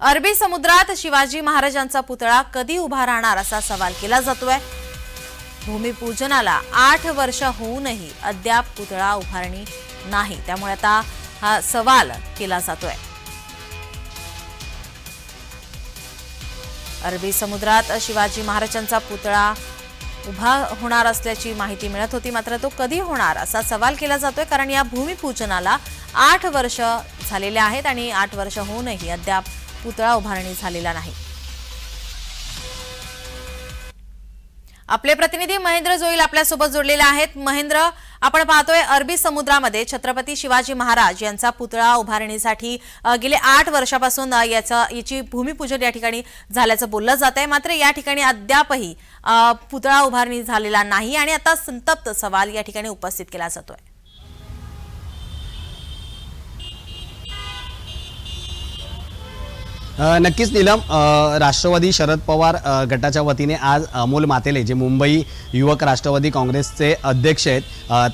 अरबी समुद्रात शिवाजी महाराजांचा पुतळा कधी उभा राहणार असा सवाल केला जातोय. भूमिपूजनाला आठ वर्ष होऊनही अद्याप पुतळा उभारणी नाही. त्यामुळे आता हा सवाल केला जातोय. अरबी समुद्रात शिवाजी महाराजांचा पुतळा उभा होणार असल्याची माहिती मिळत होती. मात्र तो कधी होणार असा सवाल केला जातोय कारण या भूमिपूजनाला आठ वर्ष झालेले आहेत आणि आठ वर्ष होऊनही अद्याप पुतळा उभारणी झालेला नाही. आपले प्रतिनिधी महेंद्र जोईल आपल्यासोबत जोडलेले आहेत. महेंद्र आपण पाहतोय अरबी समुद्रामध्ये छत्रपती शिवाजी महाराज यांचा पुतळा उभारणीसाठी गेले आठ वर्षापासून याचा याची भूमिपूजन या ठिकाणी झाल्याचं बोललं जात आहे. मात्र या ठिकाणी अद्यापही पुतळा उभारणी झालेला नाही आणि आता संतप्त सवाल या ठिकाणी उपस्थित केला जातोय. नक्कीच नीलम राष्ट्रवादी शरद पवार गटाच्या वतीने आज अमोल मातेले जे मुंबई युवक राष्ट्रवादी काँग्रेसचे अध्यक्ष आहेत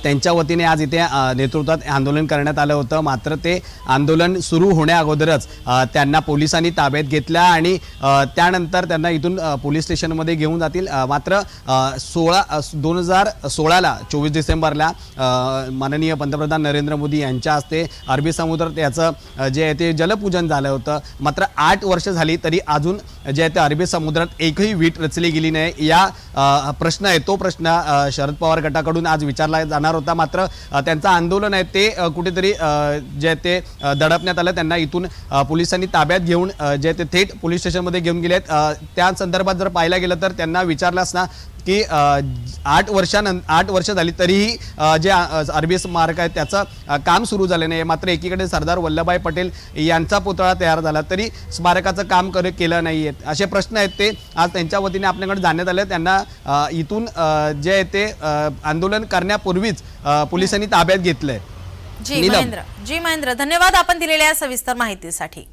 त्यांच्या वतीने आज इथे नेतृत्वात आंदोलन करण्यात आलं होतं. मात्र ते आंदोलन सुरू होण्या अगोदरच त्यांना पोलिसांनी ताब्यात घेतल्या आणि त्यानंतर त्यांना इथून पोलीस स्टेशनमध्ये घेऊन जातील. मात्र सोळा दोन हजार सोळाला चोवीस डिसेंबरला माननीय पंतप्रधान नरेंद्र मोदी यांच्या हस्ते अरबी समुद्रात याचं जे आहे ते जलपूजन झालं होतं. मात्र आज आठ वर्ष झाली तरी अजून जे आहे ते अरबी समुद्रात एकही वीट रचली गेली नाही. या प्रश्न आहे तो प्रश्न शरद पवार गटाकडून आज विचारला जाणार होता. मात्र त्यांचं आंदोलन आहे ते कुठेतरी जे आहे ते दडपण्यात आलं. त्यांना इथून पोलिसांनी ताब्यात घेऊन जे ते थेट पोलीस स्टेशनमध्ये घेऊन गेले आहेत त्या संदर्भात जर पाहायला गेलं तर त्यांना विचारलं असता की आठ वर्षानं आठ वर्ष झाली तरीही जे अ, अरबी स्मारक आहे त्याचं काम सुरू झालं नाही. मात्र एकीकडे सरदार वल्लभभाई पटेल यांचा पुतळा तयार झाला तरी स्मारकाचं काम कर केलं नाही आहे असे प्रश्न आहेत ते आज त्यांच्या वतीने आपल्याकडे जाण्यात आले. त्यांना इथून जे आहे ते आंदोलन करण्यापूर्वीच पोलिसांनी ताब्यात घेतलंय. जी नीलम. महेंद्र जी महेंद्र धन्यवाद आपण दिलेल्या सविस्तर माहितीसाठी.